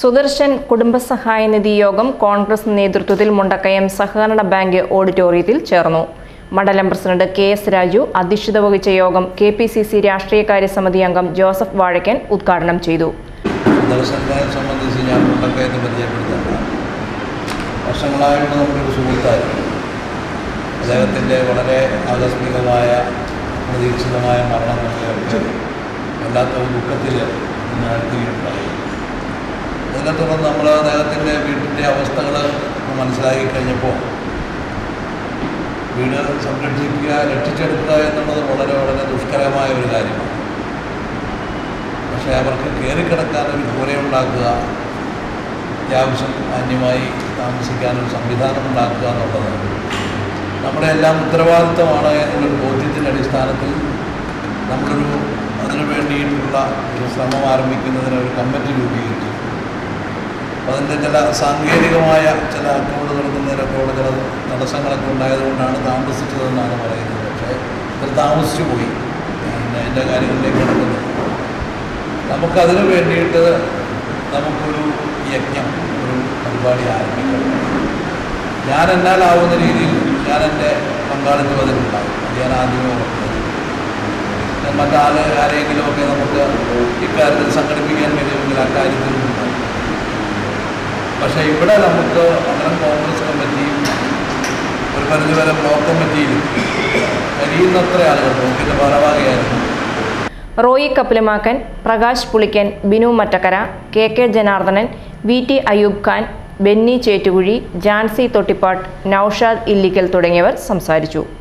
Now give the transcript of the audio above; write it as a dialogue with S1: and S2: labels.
S1: സുദർശൻ കുടുംബസഹായ നിധി യോഗം കോൺഗ്രസ് നേതൃത്വത്തിൽ മുണ്ടക്കയം സഹകരണ ബാങ്ക് ഓഡിറ്റോറിയത്തിൽ ചേർന്നു. മണ്ഡലം പ്രസിഡന്റ് കെ എസ് രാജു അധ്യക്ഷത വഹിച്ച യോഗം കെ പി സി സി രാഷ്ട്രീയകാര്യ സമിതി അംഗം ജോസഫ് വാഴക്കൻ ഉദ്ഘാടനം ചെയ്തു.
S2: അദ്ദേഹത്തിന്റെ വളരെ ആകസ്മികമായ പ്രതീക്ഷിതമായ മരണം നമ്മളെയൊക്കെ വല്ലാത്ത ദുഃഖത്തിൽ ആഴ്ത്തുകയുണ്ടായി തുടർന്ന് നമ്മൾ അദ്ദേഹത്തിന്റെ വീട്ടിന്റെ അവസ്ഥകൾ മനസ്സിലാക്കി കഴിഞ്ഞപ്പോൾ വീട് സംരക്ഷിക്കുക രക്ഷിച്ചെടുക്കുക എന്നുള്ളത് വളരെ വളരെ ദുഷ്കരമായ ഒരു കാര്യമാണ്. പക്ഷേ അവർക്ക് കയറിക്കിടക്കാൻ ഒരു കൂരയുണ്ടാക്കുക അത്യാവശ്യം മാന്യമായി താമസിക്കാനൊരു സംവിധാനം ഉണ്ടാക്കുക എന്നുള്ളത് നമ്മുടെ എല്ലാം ഉത്തരവാദിത്തമാണ് എന്നുള്ളൊരു ബോധ്യത്തിന്റെ അടിസ്ഥാനത്തിൽ നമ്മളൊരു അതിനു വേണ്ടിയിട്ടുള്ള ഒരു ശ്രമം ആരംഭിക്കുന്നതിന് ഒരു കമ്മിറ്റി രൂപീകരിച്ചു. അതിന്റെ ചില സാങ്കേതികമായ ചില അക്കൗണ്ട് തുറക്കുന്നതിനൊക്കെ റെക്കോർഡ് ചില തടസ്സങ്ങളൊക്കെ ഉണ്ടായതുകൊണ്ടാണ് താമസിച്ചതെന്നാണ് പറയുന്നത്. പക്ഷേ ഇത് താമസിച്ചു പോയി. പിന്നെ എന്റെ കാര്യങ്ങളിലേക്ക് നടക്കുന്നു നമുക്കതിന് വേണ്ടിയിട്ട് നമുക്കൊരു യജ്ഞം ഒരു പരിപാടി ആരംഭിക്കണം. ഞാൻ എന്നാലാവുന്ന രീതിയിൽ ഞാൻ എന്റെ പങ്കാളിത്തം അതിലുണ്ടാകും. അത് ഞാൻ ആദ്യമേ മറ്റാളെ ആരെങ്കിലുമൊക്കെ നമുക്ക് ഇക്കാര്യത്തിൽ സംഘടിപ്പിക്കാൻ കഴിയുമെങ്കിൽ അക്കാര്യത്തിൽ പക്ഷേ ഇവിടെ നമുക്ക് അങ്ങനെ കോൺഗ്രസ് കമ്മിറ്റിയും ഒരു പരിധിവരെ ബ്ലോക്ക് കമ്മിറ്റിയിലും കഴിയുന്നത്ര ആളുകൾ ബ്ലോക്കിന്റെ ഭാരവാഹിയായിരുന്നു.
S1: Roy Kappilumakkan Prakash Pulikkan Binu Mattakkara K K Janardhanan V T Ayub Khan Benny Chettukuzhi Jancy Thottippattu Noushad Illikkal തുടങ്ങിയവർ സംസാരിച്ചു.